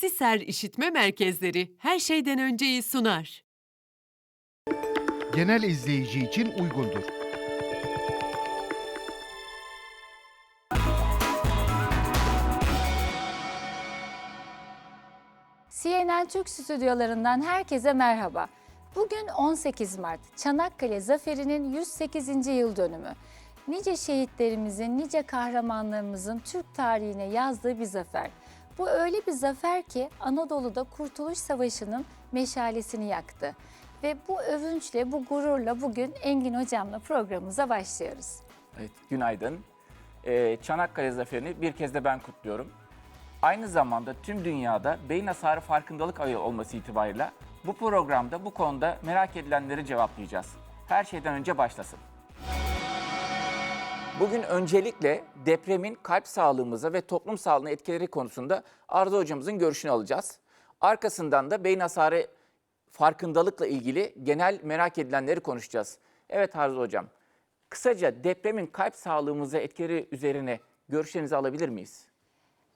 Siser İşitme Merkezleri her şeyden önceyi sunar. genel izleyici için uygundur. CNN Türk stüdyolarından herkese merhaba. Bugün 18 Mart, Çanakkale Zaferi'nin 108. yıl dönümü. Nice şehitlerimizin, nice kahramanlarımızın Türk tarihine yazdığı bir zafer. Bu öyle bir zafer ki Anadolu'da Kurtuluş Savaşı'nın meşalesini yaktı. Ve bu övünçle, bu gururla bugün Engin Hocam'la programımıza başlıyoruz. Evet, günaydın. Ee, Çanakkale Zaferi'ni bir kez de ben kutluyorum. Aynı zamanda tüm dünyada beyin hasarı farkındalık ayı olması itibarıyla bu programda bu konuda merak edilenleri cevaplayacağız. Her şeyden önce başlasın. Bugün öncelikle depremin kalp sağlığımıza ve toplum sağlığına etkileri konusunda Arda hocamızın görüşünü alacağız. Arkasından da beyin hasarı farkındalıkla ilgili genel merak edilenleri konuşacağız. Evet Arda hocam, kısaca depremin kalp sağlığımıza etkileri üzerine görüşlerinizi alabilir miyiz?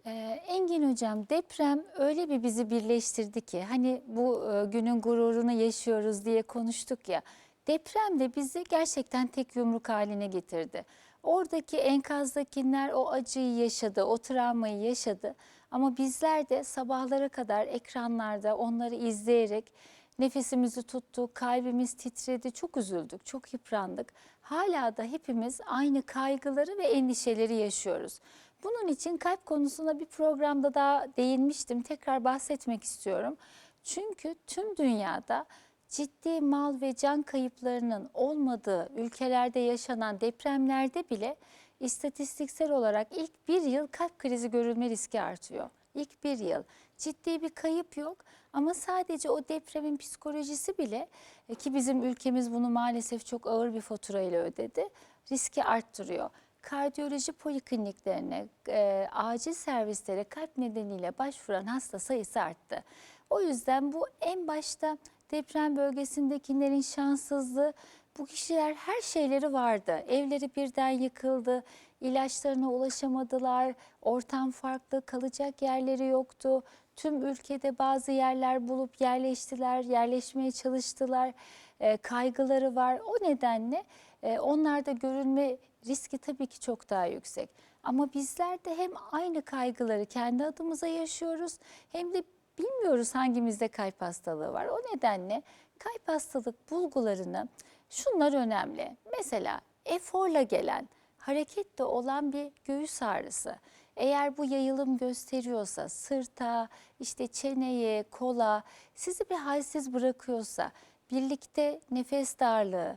Ee, Engin Hocam deprem öyle bir bizi birleştirdi ki hani bu e, günün gururunu yaşıyoruz diye konuştuk ya. Deprem de bizi gerçekten tek yumruk haline getirdi. Oradaki enkazdakiler o acıyı yaşadı, o travmayı yaşadı. Ama bizler de sabahlara kadar ekranlarda onları izleyerek nefesimizi tuttuk, kalbimiz titredi, çok üzüldük, çok yıprandık. Hala da hepimiz aynı kaygıları ve endişeleri yaşıyoruz. Bunun için kalp konusuna bir programda daha değinmiştim. Tekrar bahsetmek istiyorum. Çünkü tüm dünyada ciddi mal ve can kayıplarının olmadığı ülkelerde yaşanan depremlerde bile istatistiksel olarak ilk bir yıl kalp krizi görülme riski artıyor. İlk bir yıl ciddi bir kayıp yok ama sadece o depremin psikolojisi bile e, ki bizim ülkemiz bunu maalesef çok ağır bir faturayla ödedi riski arttırıyor kardiyoloji polikliniklerine, e, acil servislere kalp nedeniyle başvuran hasta sayısı arttı. O yüzden bu en başta deprem bölgesindekilerin şanssızlığı, bu kişiler her şeyleri vardı. Evleri birden yıkıldı, ilaçlarına ulaşamadılar, ortam farklı, kalacak yerleri yoktu. Tüm ülkede bazı yerler bulup yerleştiler, yerleşmeye çalıştılar. E, kaygıları var. O nedenle e, onlarda görülme riski tabii ki çok daha yüksek. Ama bizler de hem aynı kaygıları kendi adımıza yaşıyoruz hem de bilmiyoruz hangimizde kalp hastalığı var. O nedenle kalp hastalık bulgularını şunlar önemli. Mesela eforla gelen, harekette olan bir göğüs ağrısı. Eğer bu yayılım gösteriyorsa sırta, işte çeneye, kola sizi bir halsiz bırakıyorsa birlikte nefes darlığı,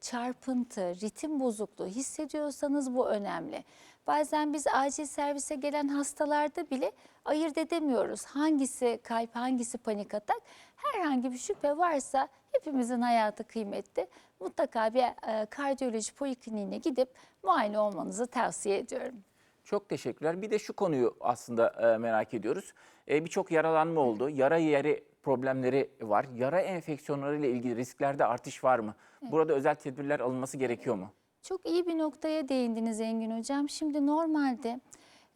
çarpıntı, ritim bozukluğu hissediyorsanız bu önemli. Bazen biz acil servise gelen hastalarda bile ayırt edemiyoruz. Hangisi kalp, hangisi panik atak. Herhangi bir şüphe varsa hepimizin hayatı kıymetli. Mutlaka bir e, kardiyoloji polikliniğine gidip muayene olmanızı tavsiye ediyorum. Çok teşekkürler. Bir de şu konuyu aslında e, merak ediyoruz. E, Birçok yaralanma oldu. Yara yeri problemleri var. Yara enfeksiyonları ile ilgili risklerde artış var mı? Burada özel tedbirler alınması gerekiyor mu? Çok iyi bir noktaya değindiniz Engin Hocam. Şimdi normalde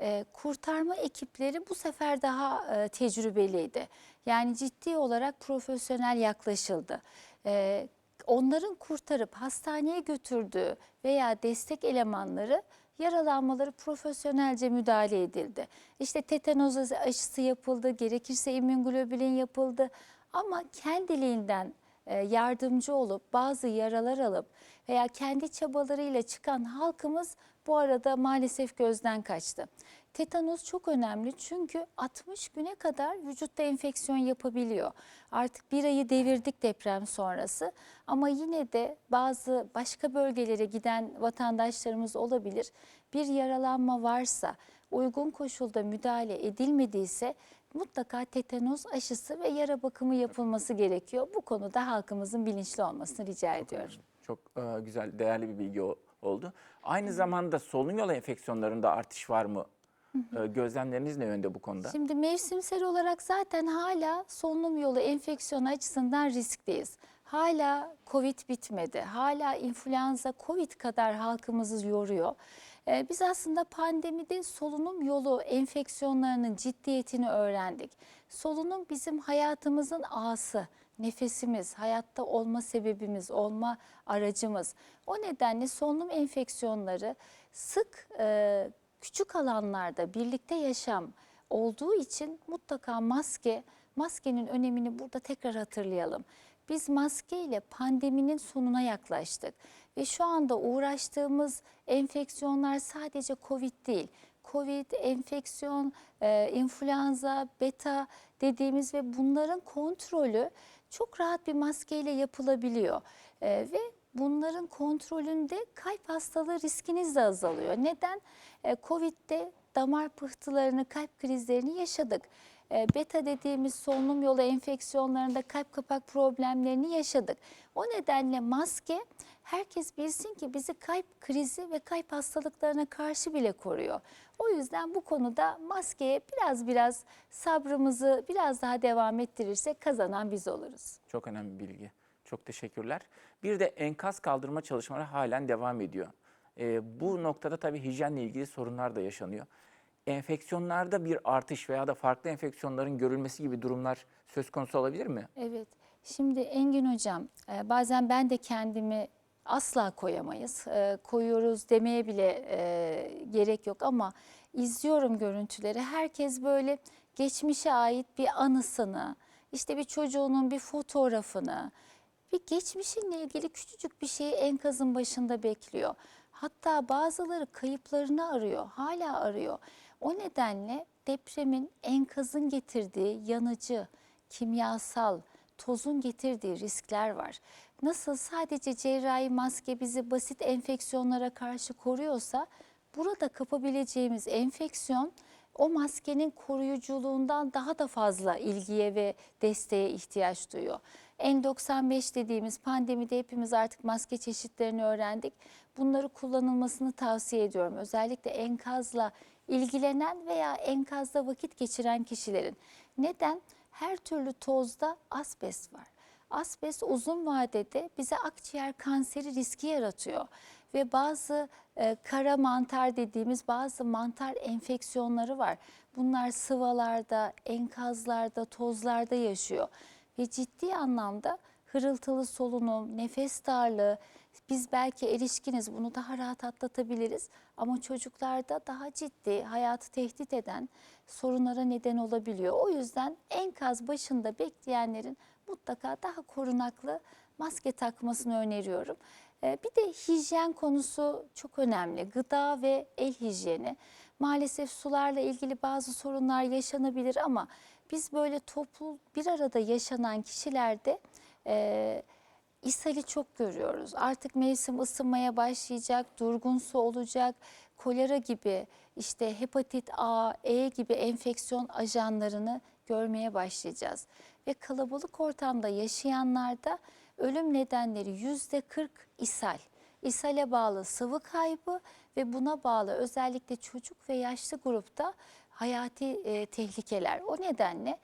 e, kurtarma ekipleri bu sefer daha e, tecrübeliydi. Yani ciddi olarak profesyonel yaklaşıldı. E, onların kurtarıp hastaneye götürdüğü veya destek elemanları yaralanmaları profesyonelce müdahale edildi. İşte tetanoz aşısı yapıldı, gerekirse immünoglobulin yapıldı ama kendiliğinden e, yardımcı olup bazı yaralar alıp veya kendi çabalarıyla çıkan halkımız bu arada maalesef gözden kaçtı. Tetanos çok önemli çünkü 60 güne kadar vücutta enfeksiyon yapabiliyor. Artık bir ayı devirdik deprem sonrası ama yine de bazı başka bölgelere giden vatandaşlarımız olabilir. Bir yaralanma varsa, uygun koşulda müdahale edilmediyse mutlaka tetanos aşısı ve yara bakımı yapılması gerekiyor. Bu konuda halkımızın bilinçli olmasını rica ediyorum. Çok e, güzel, değerli bir bilgi o- oldu. Aynı zamanda solunum yolu enfeksiyonlarında artış var mı? E, gözlemleriniz ne yönde bu konuda? Şimdi mevsimsel olarak zaten hala solunum yolu enfeksiyonu açısından riskteyiz. Hala Covid bitmedi. Hala influenza Covid kadar halkımızı yoruyor. Ee, Biz aslında pandemide solunum yolu enfeksiyonlarının ciddiyetini öğrendik. Solunum bizim hayatımızın ağası, nefesimiz, hayatta olma sebebimiz, olma aracımız. O nedenle solunum enfeksiyonları sık e, küçük alanlarda birlikte yaşam olduğu için mutlaka maske, maskenin önemini burada tekrar hatırlayalım. Biz maskeyle pandeminin sonuna yaklaştık ve şu anda uğraştığımız enfeksiyonlar sadece Covid değil. Covid, enfeksiyon, e, influenza, beta dediğimiz ve bunların kontrolü çok rahat bir maskeyle yapılabiliyor. E, ve bunların kontrolünde kalp hastalığı riskiniz de azalıyor. Neden? E, Covid'de damar pıhtılarını, kalp krizlerini yaşadık. E, Beta dediğimiz solunum yolu enfeksiyonlarında kalp kapak problemlerini yaşadık. O nedenle maske herkes bilsin ki bizi kalp krizi ve kalp hastalıklarına karşı bile koruyor. O yüzden bu konuda maskeye biraz biraz sabrımızı biraz daha devam ettirirsek kazanan biz oluruz. Çok önemli bilgi. Çok teşekkürler. Bir de enkaz kaldırma çalışmaları halen devam ediyor. Ee, bu noktada tabii hijyenle ilgili sorunlar da yaşanıyor. Enfeksiyonlarda bir artış veya da farklı enfeksiyonların görülmesi gibi durumlar söz konusu olabilir mi? Evet. Şimdi Engin Hocam e, bazen ben de kendimi asla koyamayız. E, Koyuyoruz demeye bile e, gerek yok ama izliyorum görüntüleri. Herkes böyle geçmişe ait bir anısını, işte bir çocuğunun bir fotoğrafını, bir geçmişinle ilgili küçücük bir şeyi enkazın başında bekliyor. Hatta bazıları kayıplarını arıyor, hala arıyor. O nedenle depremin enkazın getirdiği yanıcı, kimyasal, tozun getirdiği riskler var. Nasıl sadece cerrahi maske bizi basit enfeksiyonlara karşı koruyorsa burada kapabileceğimiz enfeksiyon o maskenin koruyuculuğundan daha da fazla ilgiye ve desteğe ihtiyaç duyuyor. N95 dediğimiz pandemide hepimiz artık maske çeşitlerini öğrendik. Bunları kullanılmasını tavsiye ediyorum. Özellikle enkazla ilgilenen veya enkazda vakit geçiren kişilerin. Neden? Her türlü tozda asbest var. Asbest uzun vadede bize akciğer kanseri riski yaratıyor ve bazı e, kara mantar dediğimiz bazı mantar enfeksiyonları var. Bunlar sıvalarda, enkazlarda, tozlarda yaşıyor ve ciddi anlamda hırıltılı solunum, nefes darlığı, biz belki erişkiniz bunu daha rahat atlatabiliriz ama çocuklarda daha ciddi hayatı tehdit eden sorunlara neden olabiliyor. O yüzden enkaz başında bekleyenlerin mutlaka daha korunaklı maske takmasını öneriyorum. Ee, Bir de hijyen konusu çok önemli. Gıda ve el hijyeni. Maalesef sularla ilgili bazı sorunlar yaşanabilir ama biz böyle toplu bir arada yaşanan kişilerde e, ishali çok görüyoruz. Artık mevsim ısınmaya başlayacak, durgun su olacak, kolera gibi işte hepatit A, E gibi enfeksiyon ajanlarını görmeye başlayacağız. Ve kalabalık ortamda yaşayanlarda ölüm nedenleri yüzde 40 ishal. İshale bağlı sıvı kaybı ve buna bağlı özellikle çocuk ve yaşlı grupta hayati e, tehlikeler. O nedenle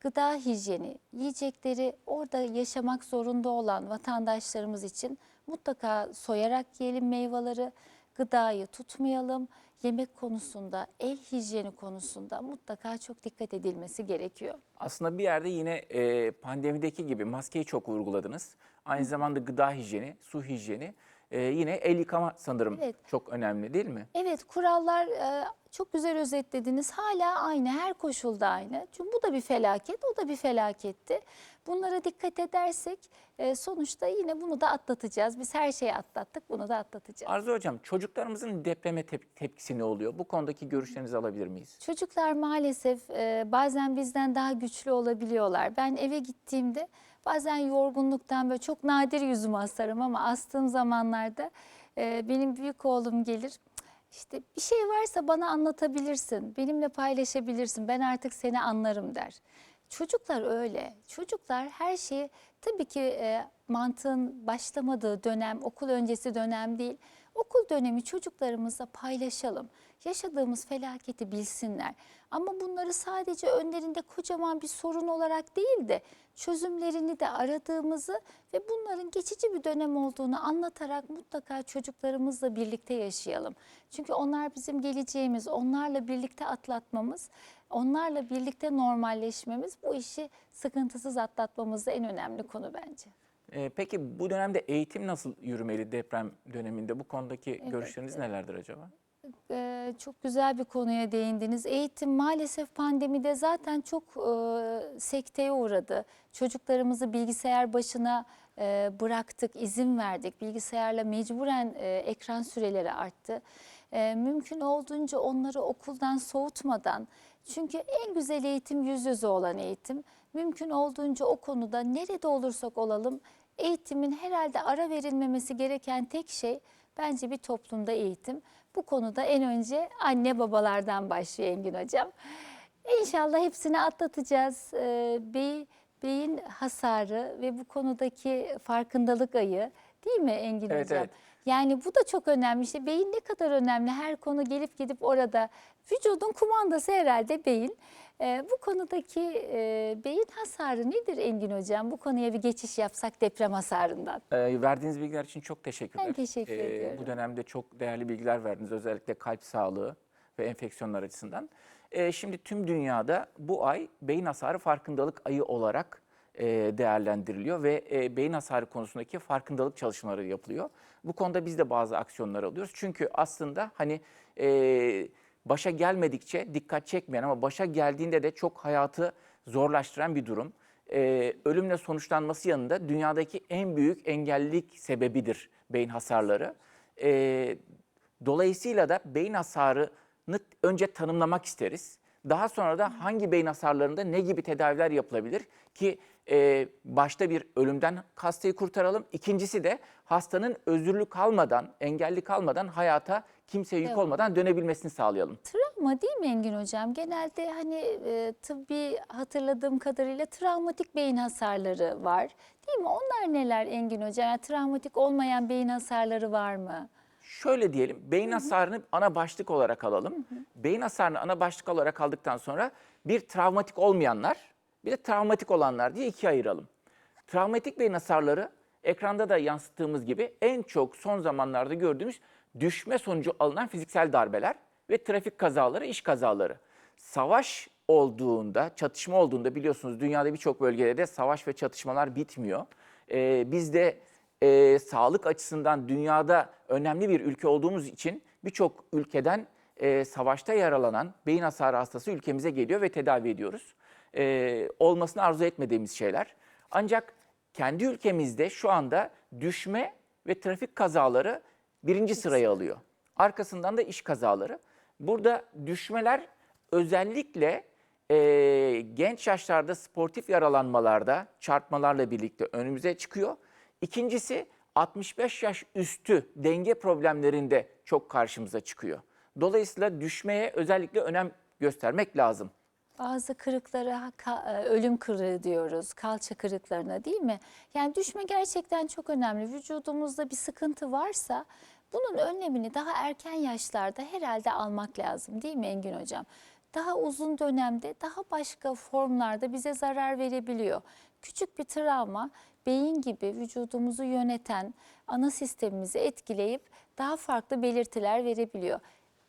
gıda hijyeni, yiyecekleri orada yaşamak zorunda olan vatandaşlarımız için mutlaka soyarak yiyelim meyveleri, gıdayı tutmayalım. Yemek konusunda, el hijyeni konusunda mutlaka çok dikkat edilmesi gerekiyor. Aslında bir yerde yine e, pandemideki gibi maskeyi çok vurguladınız. Aynı zamanda gıda hijyeni, su hijyeni, e, yine el yıkama sanırım Evet. çok önemli değil mi? Evet kurallar e, çok güzel özetlediniz. Hala aynı, her koşulda aynı. Çünkü bu da bir felaket, o da bir felaketti. Bunlara dikkat edersek e, sonuçta yine bunu da atlatacağız. Biz her şeyi atlattık, bunu da atlatacağız. Arzu Hocam çocuklarımızın depreme tep- tepkisi ne oluyor? Bu konudaki görüşlerinizi alabilir miyiz? Çocuklar maalesef e, bazen bizden daha güçlü olabiliyorlar. Ben eve gittiğimde bazen yorgunluktan böyle çok nadir yüzümü asarım ama astığım zamanlarda e, benim büyük oğlum gelir. İşte bir şey varsa bana anlatabilirsin, benimle paylaşabilirsin, ben artık seni anlarım der. Çocuklar öyle. Çocuklar her şeyi tabii ki e, mantığın başlamadığı dönem, okul öncesi dönem değil. Okul dönemi çocuklarımızla paylaşalım. Yaşadığımız felaketi bilsinler. Ama bunları sadece önlerinde kocaman bir sorun olarak değil de çözümlerini de aradığımızı ve bunların geçici bir dönem olduğunu anlatarak mutlaka çocuklarımızla birlikte yaşayalım. Çünkü onlar bizim geleceğimiz, onlarla birlikte atlatmamız, onlarla birlikte normalleşmemiz bu işi sıkıntısız atlatmamızda en önemli konu bence. Ee, peki bu dönemde eğitim nasıl yürümeli deprem döneminde? Bu konudaki görüşleriniz nelerdir acaba? Ee, çok güzel bir konuya değindiniz. Eğitim maalesef pandemide zaten çok e, sekteye uğradı. Çocuklarımızı bilgisayar başına e, bıraktık, izin verdik. Bilgisayarla mecburen e, ekran süreleri arttı. E, mümkün olduğunca onları okuldan soğutmadan, çünkü en güzel eğitim yüz yüze olan eğitim. Mümkün olduğunca o konuda nerede olursak olalım eğitimin herhalde ara verilmemesi gereken tek şey bence bir toplumda eğitim. Bu konuda en önce anne babalardan başlıyor Engin Hocam. İnşallah hepsini atlatacağız. Ee, bey, beyin hasarı ve bu konudaki farkındalık ayı değil mi Engin Evet, Hocam? evet. Yani bu da çok önemli. İşte beyin ne kadar önemli. Her konu gelip gidip orada. Vücudun kumandası herhalde beyin. Ee, bu konudaki e, beyin hasarı nedir Engin Hocam? Bu konuya bir geçiş yapsak deprem hasarından. Ee, verdiğiniz bilgiler için çok teşekkürler. Ben teşekkür Ee, ediyorum. Bu dönemde çok değerli bilgiler verdiniz özellikle kalp sağlığı ve enfeksiyonlar açısından. Ee, şimdi tüm dünyada bu ay beyin hasarı farkındalık ayı olarak e, değerlendiriliyor ve e, beyin hasarı konusundaki farkındalık çalışmaları yapılıyor. Bu konuda biz de bazı aksiyonlar alıyoruz. Çünkü aslında hani e, başa gelmedikçe dikkat çekmeyen ama başa geldiğinde de çok hayatı zorlaştıran bir durum. Ee, ölümle sonuçlanması yanında dünyadaki en büyük engellilik sebebidir beyin hasarları. Ee, dolayısıyla da beyin hasarını önce tanımlamak isteriz. Daha sonra da hangi beyin hasarlarında ne gibi tedaviler yapılabilir ki e, başta bir ölümden hastayı kurtaralım. İkincisi de hastanın özürlü kalmadan, engelli kalmadan hayata kimseye yük Evet. olmadan dönebilmesini sağlayalım. Travma değil mi Engin Hocam? Genelde hani e, tıbbi hatırladığım kadarıyla travmatik beyin hasarları var. Değil mi? Onlar neler Engin Hocam? Yani travmatik olmayan beyin hasarları var mı? Şöyle diyelim, beyin hasarını ana başlık olarak alalım. Beyin hasarını ana başlık olarak aldıktan sonra bir travmatik olmayanlar, bir de travmatik olanlar diye ikiye ayıralım. Travmatik beyin hasarları ekranda da yansıttığımız gibi en çok son zamanlarda gördüğümüz düşme sonucu alınan fiziksel darbeler ve trafik kazaları, iş kazaları. Savaş olduğunda, çatışma olduğunda biliyorsunuz dünyada birçok bölgede de savaş ve çatışmalar bitmiyor. Ee, biz de e, sağlık açısından dünyada önemli bir ülke olduğumuz için birçok ülkeden e, savaşta yaralanan beyin hasarı hastası ülkemize geliyor ve tedavi ediyoruz. E, olmasını arzu etmediğimiz şeyler. Ancak kendi ülkemizde şu anda düşme ve trafik kazaları birinci sırayı alıyor. Arkasından da iş kazaları. Burada düşmeler özellikle e, genç yaşlarda sportif yaralanmalarda çarpmalarla birlikte önümüze çıkıyor. İkincisi 65 yaş üstü denge problemlerinde çok karşımıza çıkıyor. Dolayısıyla düşmeye özellikle önem göstermek lazım. Bazı kırıklara e, ölüm kırığı diyoruz, kalça kırıklarına değil mi? Yani düşme gerçekten çok önemli. Vücudumuzda bir sıkıntı varsa bunun önlemini daha erken yaşlarda herhalde almak lazım değil mi Engin Hocam? Daha uzun dönemde daha başka formlarda bize zarar verebiliyor. Küçük bir travma beyin gibi vücudumuzu yöneten ana sistemimizi etkileyip daha farklı belirtiler verebiliyor.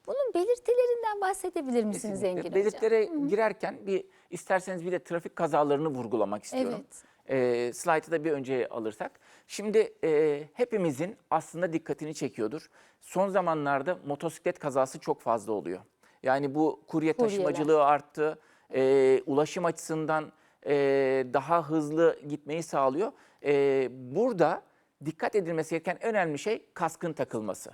Bunun belirtilerinden bahsedebilir misiniz Kesinlikle. Engin Hocam? Belirtilere girerken bir isterseniz bir de trafik kazalarını vurgulamak istiyorum. Ee, slaytı da bir önceye alırsak. Şimdi e, hepimizin aslında dikkatini çekiyordur. Son zamanlarda motosiklet kazası çok fazla oluyor. Yani bu kurye Kuryeler. taşımacılığı arttı. Ee, ulaşım açısından e, daha hızlı gitmeyi sağlıyor. Ee, burada dikkat edilmesi gereken önemli şey kaskın takılması.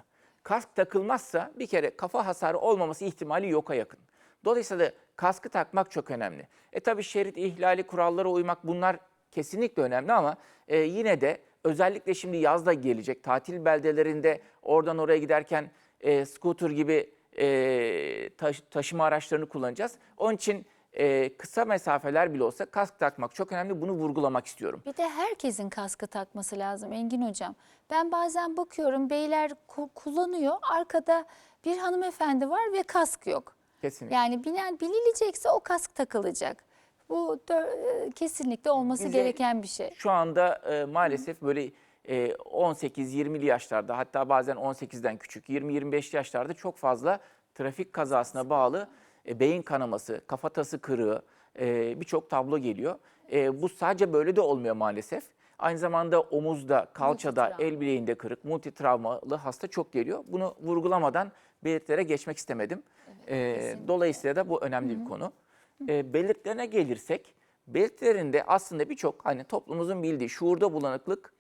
Kask takılmazsa bir kere kafa hasarı olmaması ihtimali yoka yakın. Dolayısıyla kaskı takmak çok önemli. E tabi şerit ihlali kurallara uymak bunlar kesinlikle önemli ama e, yine de özellikle şimdi yaz da gelecek. Tatil beldelerinde oradan oraya giderken e, scooter gibi e, taş- taşıma araçlarını kullanacağız. Onun için e, kısa mesafeler bile olsa kask takmak çok önemli. Bunu vurgulamak istiyorum. Bir de herkesin kaskı takması lazım Engin Hocam. Ben bazen bakıyorum beyler ku- kullanıyor arkada Bir hanımefendi var ve kask yok. Kesinlikle. Yani binen binilecekse o kask takılacak. Bu e, kesinlikle olması Bize- gereken bir şey. Şu anda e, maalesef böyle e, 18-20'li yaşlarda hatta bazen 18'den küçük 20-25 yaşlarda çok fazla trafik kazasına bağlı e, beyin kanaması, kafatası kırığı e, birçok tablo geliyor. E, bu sadece böyle de olmuyor maalesef. Aynı zamanda omuzda, kalçada, el bileğinde kırık, multitravmalı hasta çok geliyor. Bunu vurgulamadan belirtilere geçmek istemedim. E, dolayısıyla da bu önemli bir konu. E, belirtilerine gelirsek, belirtilerinde aslında birçok hani toplumumuzun bildiği şuurda bulanıklık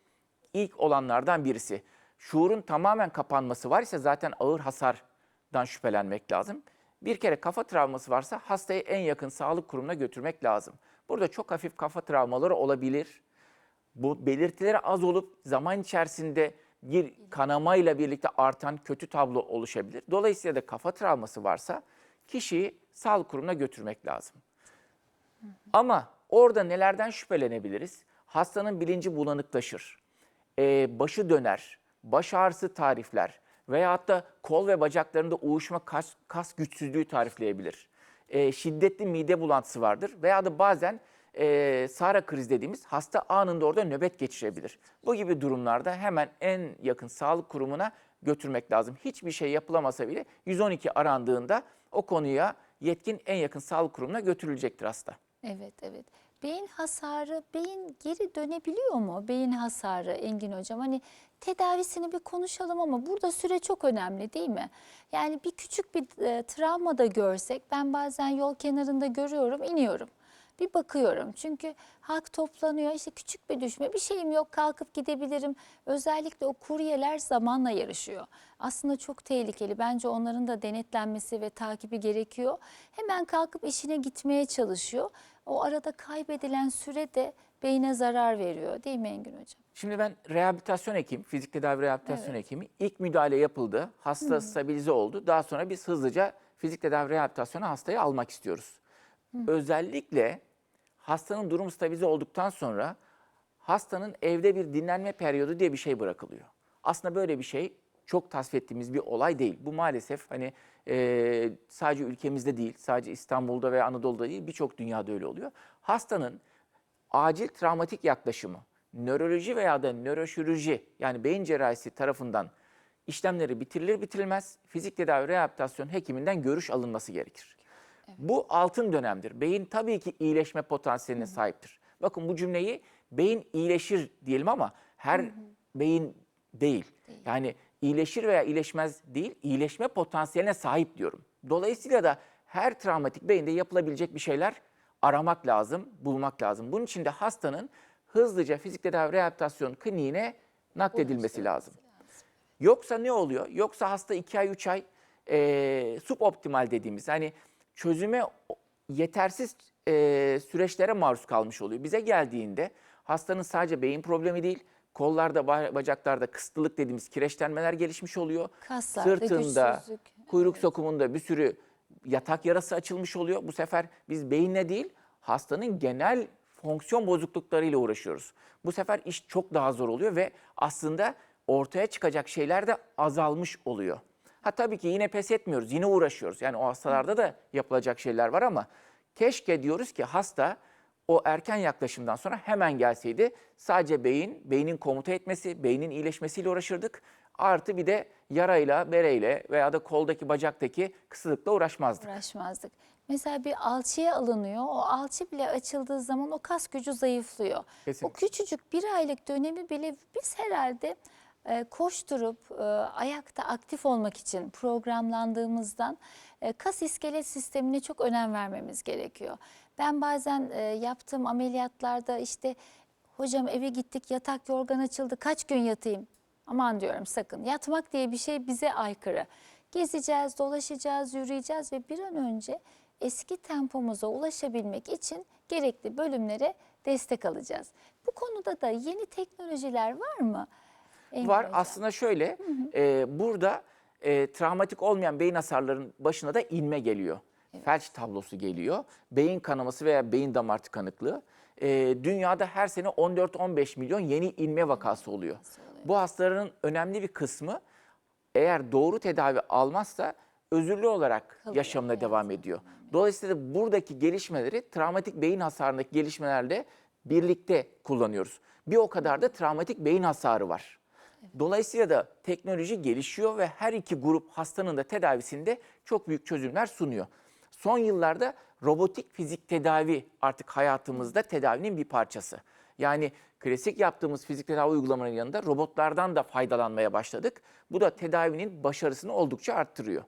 ilk olanlardan birisi. Şuurun tamamen kapanması var ise zaten ağır hasardan şüphelenmek lazım. Bir kere kafa travması varsa hastayı en yakın sağlık kurumuna götürmek lazım. Burada çok hafif kafa travmaları olabilir. Bu belirtileri az olup zaman içerisinde bir kanamayla birlikte artan kötü tablo oluşabilir. Dolayısıyla da kafa travması varsa kişiyi sağlık kurumuna götürmek lazım. Ama orada nelerden şüphelenebiliriz? Hastanın bilinci bulanıklaşır, ee, başı döner, baş ağrısı tarifler veyahut da kol ve bacaklarında uyuşma kas, kas güçsüzlüğü tarifleyebilir. Ee, şiddetli mide bulantısı vardır veya da bazen e, Sara kriz dediğimiz hasta anında orada nöbet geçirebilir. Bu gibi durumlarda hemen en yakın sağlık kurumuna götürmek lazım. Hiçbir şey yapılamasa bile 112 arandığında o konuya yetkin en yakın sağlık kurumuna götürülecektir hasta. Evet, evet. Beyin hasarı, beyin geri dönebiliyor mu? Beyin hasarı Engin Hocam. Hani tedavisini bir konuşalım ama burada süre çok önemli değil mi? Yani bir küçük bir e, travma da görsek ben bazen yol kenarında görüyorum, iniyorum. Bir bakıyorum çünkü halk toplanıyor işte küçük bir düşme bir şeyim yok kalkıp gidebilirim. Özellikle o kuryeler zamanla yarışıyor. Aslında çok tehlikeli bence onların da denetlenmesi ve takibi gerekiyor. Hemen kalkıp işine gitmeye çalışıyor. O arada kaybedilen süre de beyne zarar veriyor değil mi Engin Hocam? Şimdi ben rehabilitasyon hekim, fizik tedavi rehabilitasyon hekimi. İlk müdahale yapıldı, hasta stabilize oldu. Daha sonra biz hızlıca fizik tedavi rehabilitasyona hastayı almak istiyoruz. Özellikle hastanın durumu stabilize olduktan sonra hastanın evde bir dinlenme periyodu diye bir şey bırakılıyor. Aslında böyle bir şey çok tasvip ettiğimiz bir olay değil. Bu maalesef hani e, sadece ülkemizde değil, sadece İstanbul'da veya Anadolu'da değil birçok dünyada öyle oluyor. Hastanın acil travmatik yaklaşımı, nöroloji veya da nöroşirurji yani beyin cerrahisi tarafından işlemleri bitirilir bitirilmez fizik tedavi rehabilitasyon hekiminden görüş alınması gerekir. Bu altın dönemdir. Beyin tabii ki iyileşme potansiyeline sahiptir. Bakın bu cümleyi beyin iyileşir diyelim ama her beyin değil. Yani iyileşir veya iyileşmez değil, iyileşme potansiyeline sahip diyorum. Dolayısıyla da her travmatik beyinde yapılabilecek bir şeyler aramak lazım, bulmak lazım. Bunun için de hastanın hızlıca fizik tedavi rehabilitasyon kliniğine nakledilmesi lazım. Yoksa ne oluyor? Yoksa hasta 2 ay 3 ay e, suboptimal dediğimiz hani çözüme yetersiz e, süreçlere maruz kalmış oluyor. Bize geldiğinde hastanın sadece beyin problemi değil, kollarda, ba- bacaklarda kısıtlılık dediğimiz kireçlenmeler gelişmiş oluyor. Kaslarda Sırtında, güçsüzlük. kuyruk sokumunda bir sürü yatak yarası açılmış oluyor. Bu sefer biz beyinle değil, hastanın genel fonksiyon bozukluklarıyla uğraşıyoruz. Bu sefer iş çok daha zor oluyor ve aslında ortaya çıkacak şeyler de azalmış oluyor. Ha tabii ki yine pes etmiyoruz, yine uğraşıyoruz. Yani o hastalarda da yapılacak şeyler var ama keşke diyoruz ki hasta o erken yaklaşımdan sonra hemen gelseydi sadece beyin, beynin komuta etmesi, beynin iyileşmesiyle uğraşırdık. Artı bir de yarayla, bereyle veya da koldaki, bacaktaki kısılıkla uğraşmazdık. Uğraşmazdık. Mesela bir alçıya alınıyor. O alçı bile açıldığı zaman o kas gücü zayıflıyor. Kesinlikle. O küçücük bir aylık dönemi bile biz herhalde e, koşturup e, ayakta aktif olmak için programlandığımızdan e, kas iskelet sistemine çok önem vermemiz gerekiyor. Ben bazen e, yaptığım ameliyatlarda işte hocam eve gittik yatak yorgan açıldı kaç gün yatayım? Aman diyorum sakın yatmak diye bir şey bize aykırı. Gezeceğiz, dolaşacağız, yürüyeceğiz ve bir an önce eski tempomuza ulaşabilmek için gerekli bölümlere destek alacağız. Bu konuda da yeni teknolojiler var mı? Engin Var Hocam? aslında şöyle, e, burada e, travmatik olmayan beyin hasarlarının başına da inme geliyor. Felç tablosu geliyor, beyin kanaması veya beyin damar tıkanıklığı. E, dünyada her sene 14-15 milyon yeni inme vakası oluyor. Bu hastaların önemli bir kısmı eğer doğru tedavi almazsa özürlü olarak Kalıyor, yaşamına hayatına devam ediyor. Dolayısıyla buradaki gelişmeleri travmatik beyin hasarındaki gelişmelerle birlikte kullanıyoruz. Bir o kadar da travmatik beyin hasarı var. Dolayısıyla da teknoloji gelişiyor ve her iki grup hastanın da tedavisinde çok büyük çözümler sunuyor. Son yıllarda robotik fizik tedavi artık hayatımızda tedavinin bir parçası. Yani klasik yaptığımız fizik tedavi uygulamalarının yanında robotlardan da faydalanmaya başladık. Bu da tedavinin başarısını oldukça arttırıyor.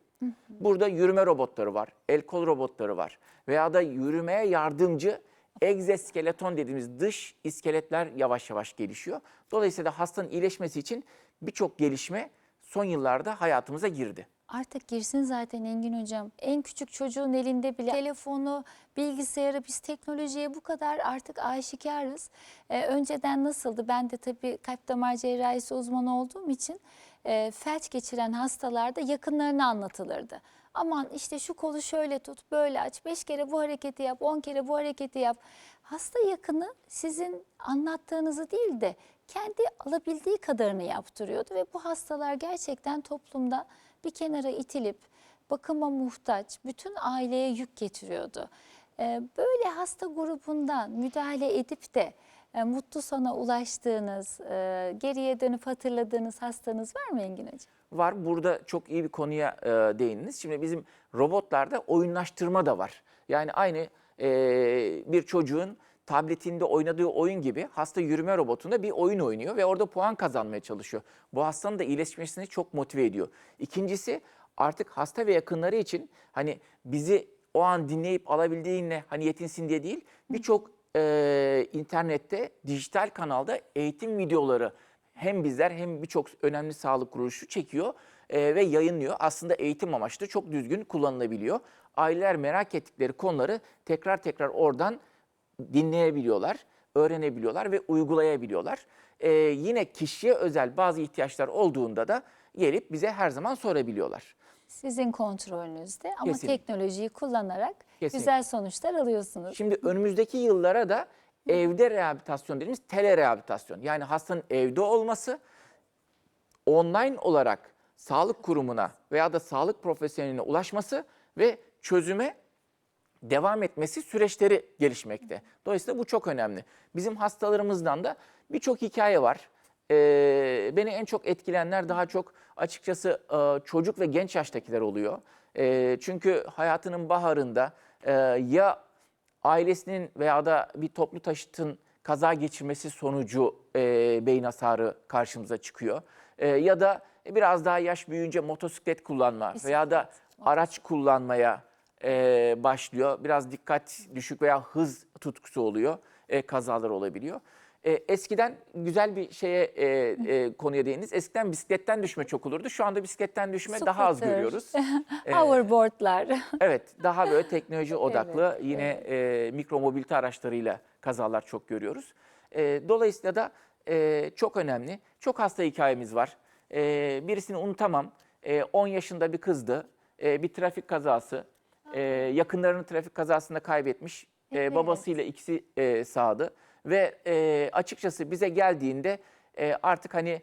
Burada yürüme robotları var, el kol robotları var veya da yürümeye yardımcı egzoskeleton dediğimiz dış iskeletler yavaş yavaş gelişiyor. Dolayısıyla hastanın iyileşmesi için birçok gelişme son yıllarda hayatımıza girdi. Artık girsin zaten Engin Hocam. En küçük çocuğun elinde bile telefonu, bilgisayarı biz teknolojiye bu kadar artık aşikarız. Ee, önceden nasıldı? Ben de tabii kalp damar cerrahisi uzmanı olduğum için e, felç geçiren hastalarda yakınlarına anlatılırdı. Aman işte şu kolu şöyle tut, böyle aç, beş kere bu hareketi yap, on kere bu hareketi yap. Hasta yakını sizin anlattığınızı değil de kendi alabildiği kadarını yaptırıyordu ve bu hastalar gerçekten toplumda bir kenara itilip bakıma muhtaç bütün aileye yük getiriyordu. Ee, Böyle hasta grubundan müdahale edip de e, mutlu sona ulaştığınız, e, geriye dönüp hatırladığınız hastanız var mı Engin Hocam? var. Burada çok iyi bir konuya e, değindiniz. Şimdi bizim robotlarda oyunlaştırma da var. Yani aynı bir çocuğun tabletinde oynadığı oyun gibi hasta yürüme robotunda bir oyun oynuyor ve orada puan kazanmaya çalışıyor. Bu hastanın da iyileşmesini çok motive ediyor. İkincisi artık hasta ve yakınları için hani bizi o an dinleyip alabildiğinle hani yetinsin diye değil birçok e, internette dijital kanalda eğitim videoları hem bizler hem birçok önemli sağlık kuruluşu çekiyor e, ve yayınlıyor. Aslında eğitim amaçlı çok düzgün kullanılabiliyor. Aileler merak ettikleri konuları tekrar tekrar oradan dinleyebiliyorlar, öğrenebiliyorlar ve uygulayabiliyorlar. E, yine kişiye özel bazı ihtiyaçlar olduğunda da gelip bize her zaman sorabiliyorlar. Sizin kontrolünüzde ama Kesinlikle. teknolojiyi kullanarak Kesinlikle. güzel sonuçlar alıyorsunuz. Şimdi önümüzdeki yıllara da evde rehabilitasyon dediğimiz tele rehabilitasyon. Yani hastanın evde olması online olarak sağlık kurumuna veya da sağlık profesyoneline ulaşması ve çözüme devam etmesi süreçleri gelişmekte. Dolayısıyla bu çok önemli. Bizim hastalarımızdan da birçok hikaye var. Ee, beni en çok etkilenler daha çok açıkçası e, çocuk ve genç yaştakiler oluyor. E, çünkü hayatının baharında e, ya ailesinin veya da bir toplu taşıtın kaza geçirmesi sonucu e, beyin hasarı karşımıza çıkıyor. E, ya da biraz daha yaş büyüyünce motosiklet kullanma veya da araç kullanmaya e, başlıyor. Biraz dikkat düşük veya hız tutkusu oluyor. E, kazalar olabiliyor. E, eskiden güzel bir şeye e, e, konuya değindiniz. Eskiden bisikletten düşme çok olurdu. Şu anda bisikletten düşme daha az Scooter. görüyoruz. E, Hoverboardlar. Evet, daha böyle teknoloji odaklı yine e, mikro mobilite araçlarıyla kazalar çok görüyoruz. E, dolayısıyla da e, çok önemli. Çok hasta hikayemiz var. E, birisini unutamam. E, 10 yaşında bir kızdı. E, bir trafik kazası. E, yakınlarını trafik kazasında kaybetmiş. E, babasıyla ikisi e, sağdı. Ve e, açıkçası bize geldiğinde e, artık hani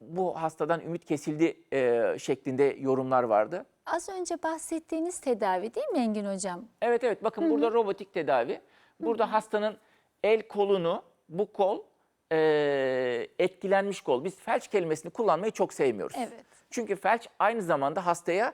bu hastadan ümit kesildi e, şeklinde yorumlar vardı. Az önce bahsettiğiniz tedavi değil mi Engin Hocam? Evet evet bakın burada robotik tedavi. Burada hastanın el kolunu bu kol eee, etkilenmiş kol. Biz felç kelimesini kullanmayı çok sevmiyoruz. Evet. Çünkü felç aynı zamanda hastaya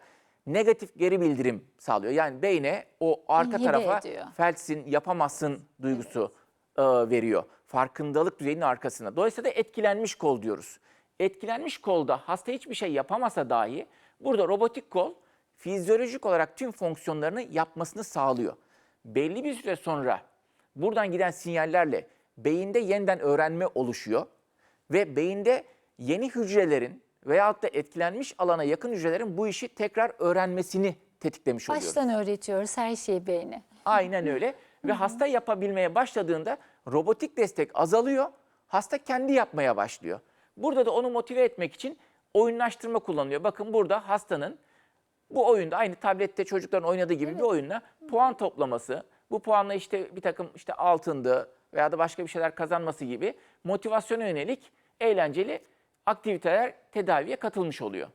negatif geri bildirim sağlıyor. Yani beyne o arka İnhibe tarafa ediyor. felçsin, yapamazsın duygusu eee, veriyor. Farkındalık düzeyinin arkasına. Dolayısıyla da etkilenmiş kol diyoruz. Etkilenmiş kolda hasta hiçbir şey yapamasa dahi burada robotik kol fizyolojik olarak tüm fonksiyonlarını yapmasını sağlıyor. Belli bir süre sonra buradan giden sinyallerle beyinde yeniden öğrenme oluşuyor ve beyinde yeni hücrelerin veyahut da etkilenmiş alana yakın hücrelerin bu işi tekrar öğrenmesini tetiklemiş oluyoruz. Baştan öğretiyoruz her şeyi beyne. Aynen öyle. Ve hasta yapabilmeye başladığında robotik destek azalıyor. Hasta kendi yapmaya başlıyor. Burada da onu motive etmek için oyunlaştırma kullanılıyor. Bakın burada hastanın bu oyunda aynı tablette çocukların oynadığı gibi bir oyunla puan toplaması, bu puanla işte bir takım işte altındı veya da başka bir şeyler kazanması gibi motivasyona yönelik eğlenceli aktiviteler tedaviye katılmış oluyor.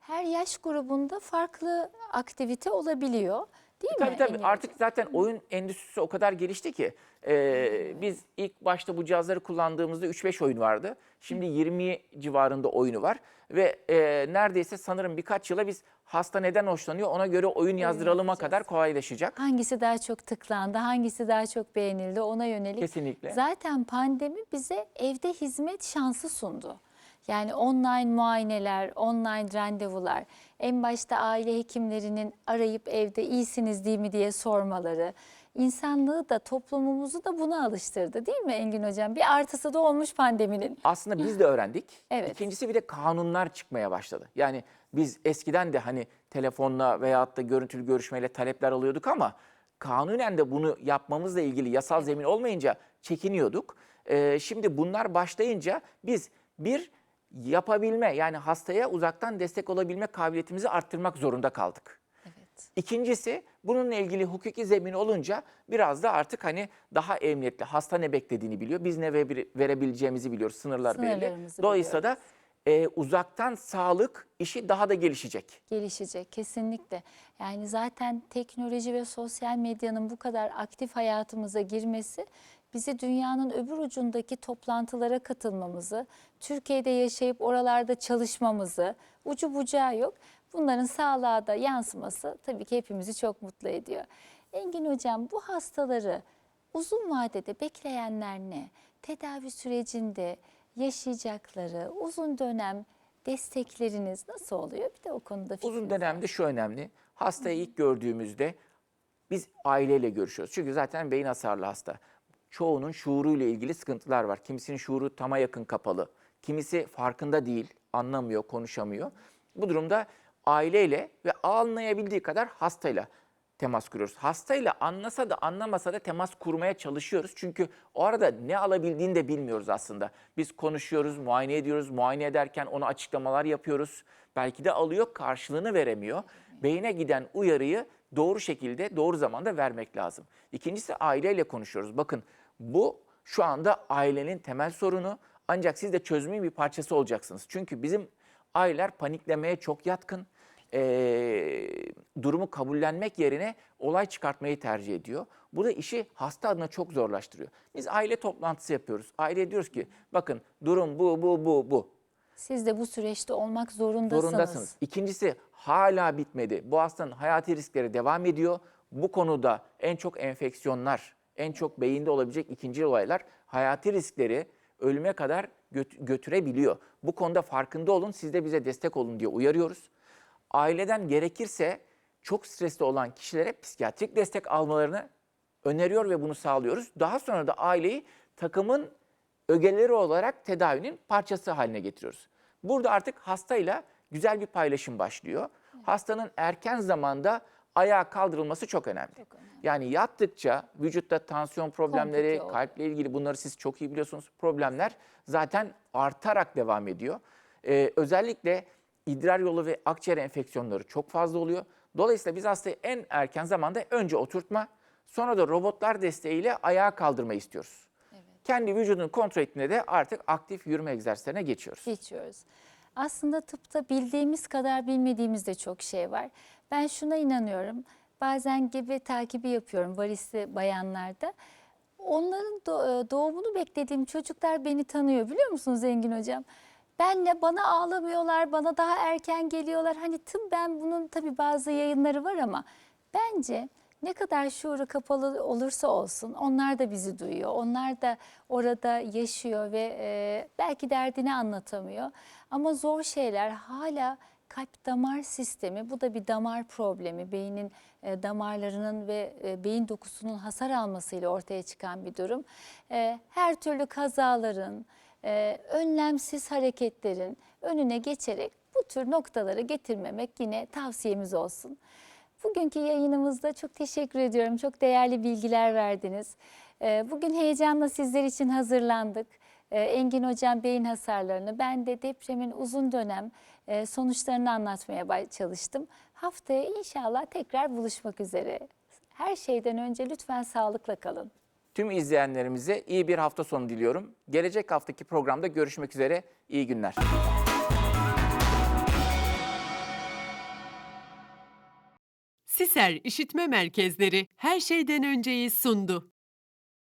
her yaş grubunda farklı aktivite olabiliyor. Değil mi? Tabii tabii artık zaten oyun endüstrisi o kadar gelişti ki e, biz ilk başta bu cihazları kullandığımızda 3-5 oyun vardı. Şimdi 20 civarında oyunu var ve e, neredeyse sanırım birkaç yıla biz hasta neden hoşlanıyor ona göre oyun yazdırılıma yazacağız. kadar kolaylaşacak. Hangisi daha çok tıklandı, hangisi daha çok beğenildi ona yönelik. Kesinlikle. Zaten pandemi bize evde hizmet şansı sundu. Yani online muayeneler, online randevular, en başta aile hekimlerinin arayıp evde iyisiniz değil mi diye sormaları, insanlığı da toplumumuzu da buna alıştırdı değil mi Engin Hocam? Bir artısı da olmuş pandeminin. Aslında biz de öğrendik. Evet. İkincisi bir de kanunlar çıkmaya başladı. Yani biz eskiden de hani telefonla veyahut da görüntülü görüşmeyle talepler alıyorduk ama kanunen de bunu yapmamızla ilgili yasal zemin olmayınca çekiniyorduk. Ee, şimdi bunlar başlayınca biz bir yapabilme yani hastaya uzaktan destek olabilme kabiliyetimizi arttırmak zorunda kaldık. Evet. İkincisi bununla ilgili hukuki zemin olunca biraz da artık hani daha emniyetli hasta ne beklediğini biliyor. Biz ne ve- verebileceğimizi biliyoruz. Sınırlar belli. Dolayısıyla da e, uzaktan sağlık işi daha da gelişecek. gelişecek kesinlikle. Yani zaten teknoloji ve sosyal medyanın bu kadar aktif hayatımıza girmesi bizi dünyanın öbür ucundaki toplantılara katılmamızı, Türkiye'de yaşayıp oralarda çalışmamızı, ucu bucağı yok. Bunların sağlığa da yansıması tabii ki hepimizi çok mutlu ediyor. Engin Hocam bu hastaları uzun vadede bekleyenler ne? Tedavi sürecinde yaşayacakları uzun dönem destekleriniz nasıl oluyor? Bir de o konuda Uzun fikrinizi dönemde şu önemli. Hastayı ilk gördüğümüzde biz aileyle görüşüyoruz. Çünkü zaten beyin hasarlı hasta. Çoğunun şuuruyla ilgili sıkıntılar var. Kimisinin şuuru tama yakın kapalı. Kimisi farkında değil, anlamıyor, konuşamıyor. Bu durumda aileyle ve anlayabildiği kadar hastayla temas kuruyoruz. Hastayla anlasa da anlamasa da temas kurmaya çalışıyoruz. Çünkü o arada ne alabildiğini de bilmiyoruz aslında. Biz konuşuyoruz, muayene ediyoruz. Muayene ederken ona açıklamalar yapıyoruz. Belki de alıyor, karşılığını veremiyor. Beyine giden uyarıyı doğru şekilde, doğru zamanda vermek lazım. İkincisi aileyle konuşuyoruz. Bakın bu şu anda ailenin temel sorunu. Ancak siz de çözümün bir parçası olacaksınız. Çünkü bizim aileler paniklemeye çok yatkın eee, durumu kabullenmek yerine olay çıkartmayı tercih ediyor. Bu da işi hasta adına çok zorlaştırıyor. Biz aile toplantısı yapıyoruz. Aile diyoruz ki bakın durum bu, bu, bu, bu. Siz de bu süreçte olmak zorundasınız. Zorundasınız. İkincisi hala bitmedi. Bu hastanın hayati riskleri devam ediyor. Bu konuda en çok enfeksiyonlar, en çok beyinde olabilecek ikinci olaylar hayati riskleri ölüme kadar göt- götürebiliyor. Bu konuda farkında olun, siz de bize destek olun diye uyarıyoruz. Aileden gerekirse çok stresli olan kişilere psikiyatrik destek almalarını öneriyor ve bunu sağlıyoruz. Daha sonra da aileyi takımın ögeleri olarak tedavinin parçası haline getiriyoruz. Burada artık hastayla güzel bir paylaşım başlıyor. Hastanın erken zamanda ayağa kaldırılması çok önemli. Yani yattıkça vücutta tansiyon problemleri, Komplike kalple ilgili bunları siz çok iyi biliyorsunuz. Problemler zaten artarak devam ediyor. Ee, özellikle idrar yolu ve akciğer enfeksiyonları çok fazla oluyor. Dolayısıyla biz hastayı en erken zamanda önce oturtma, sonra da robotlar desteğiyle ayağa kaldırma istiyoruz. Kendi vücudunu kontrol ettiğinde de artık aktif yürüme egzersizlerine geçiyoruz. geçiyoruz. Aslında tıpta bildiğimiz kadar bilmediğimiz de çok şey var. Ben şuna inanıyorum. Bazen gebe takibi yapıyorum varisli bayanlarda. Onların e, doğumunu beklediğim çocuklar beni tanıyor biliyor musunuz Zengin Hocam? Benle bana ağlamıyorlar, bana daha erken geliyorlar. Hani tıbben bunun tabii bazı yayınları var ama bence ne kadar şuuru kapalı olursa olsun onlar da bizi duyuyor. Onlar da orada yaşıyor ve e, belki derdini anlatamıyor. Ama zor şeyler hala kalp damar sistemi bu da bir damar problemi. Beynin e, damarlarının ve e, beyin dokusunun hasar almasıyla ortaya çıkan bir durum. E, her türlü kazaların, e, önlemsiz hareketlerin önüne geçerek bu tür noktaları getirmemek yine tavsiyemiz olsun. Bugünkü yayınımızda çok teşekkür ediyorum. Çok değerli bilgiler verdiniz. Ee, Bugün heyecanla sizler için hazırlandık. Ee, Engin Hocam beyin hasarlarını, ben de depremin uzun dönem ee, sonuçlarını anlatmaya çalıştım. Haftaya inşallah tekrar buluşmak üzere. Her şeyden önce lütfen sağlıkla kalın. Tüm izleyenlerimize iyi bir hafta sonu diliyorum. Gelecek haftaki programda görüşmek üzere. İyi günler. Siser İşitme Merkezleri her şeyden önceyi sundu.